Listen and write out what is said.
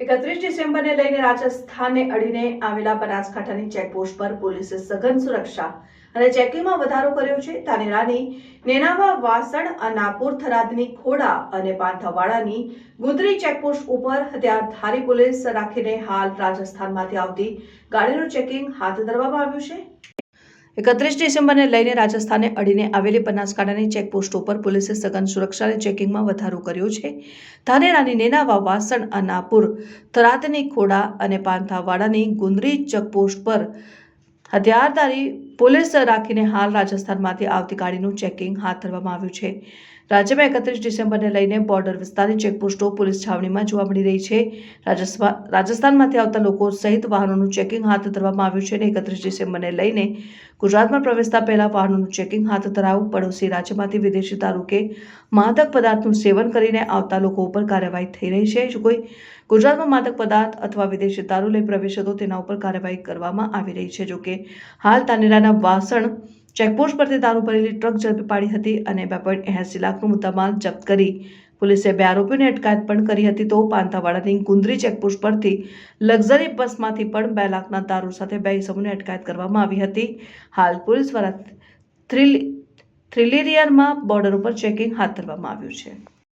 એકત્રીસ ડિસેમ્બરને લઈને રાજસ્થાનને અડીને આવેલા બનાસકાંઠાની ચેકપોસ્ટ પર પોલીસે સઘન સુરક્ષા અને ચેકિંગમાં વધારો કર્યો છે. તાનેરાની નેનાવા વાસણ, અનાપુર થરાદની ખોડા અને પાંથાવાડાની ગુંદરી ચેકપોસ્ટ ઉપર હથિયારધારી પોલીસ રાખીને હાલ રાજસ્થાનમાંથી આવતી ગાડીનું ચેકિંગ હાથ ધરવામાં આવ્યું છે. એકત્રીસ ડિસેમ્બરને લઈને રાજસ્થાને અડીને આવેલી બનાસકાંઠાની ચેકપોસ્ટ ઉપર પોલીસે સઘન સુરક્ષાને ચેકિંગમાં વધારો કર્યો છે. ધાનેરાની નેનાવા વાસણ અનાપુર થરાદની ખોડા અને પાંથાવાડાની ગુંદરી ચેકપોસ્ટ પર હથિયારધારી પોલીસ રાખીને હાલ રાજસ્થાનમાંથી આવતી ગાડીનું ચેકિંગ હાથ ધરવામાં આવ્યું છે. રાજ્યમાં એકત્રીસ ડિસેમ્બરને લઈને બોર્ડર વિસ્તારની ચેકપોસ્ટો પોલીસ છાવણીમાં જોવા મળી રહી છે. રાજસ્થાનમાંથી આવતા લોકો સહિત વાહનોનું ચેકિંગ હાથ ધરવામાં આવ્યું છે અને એકત્રીસ ડિસેમ્બરને લઈને ગુજરાતમાં પ્રવેશતા પહેલા વાહનોનું ચેકિંગ હાથ ધરાવું પડોશી રાજ્યમાંથી વિદેશી દારૂ કે માદક પદાર્થનું સેવન કરીને આવતા લોકો ઉપર કાર્યવાહી થઈ રહી છે. જો કોઈ ગુજરાતમાં માદક પદાર્થ અથવા વિદેશી દારૂ લઈ પ્રવેશે તો તેના ઉપર કાર્યવાહી કરવામાં આવી રહી છે. જોકે હાલ તાનેરાના વાસણ, ચેકપોસ્ટ પરથી દારૂ ભરેલી ટ્રક ઝડપી પાડી હતી અને બે પોઈન્ટ એસી લાખનો મુદ્દામાલ જપ્ત કરી. પોલીસે બે આરોપીઓની અટકાયત પણ કરી હતી. તો પાંથાવાડાની ગુંદરી ચેકપોસ્ટ પરથી લક્ઝરી બસમાંથી પણ બે લાખના દારૂ સાથે બે ઇસમોની અટકાયત કરવામાં આવી હતી. હાલ પોલીસ દ્વારા થ્રિલ થ્રિલેરિયરમાં બોર્ડર ઉપર ચેકિંગ હાથ ધરવામાં આવ્યું છે.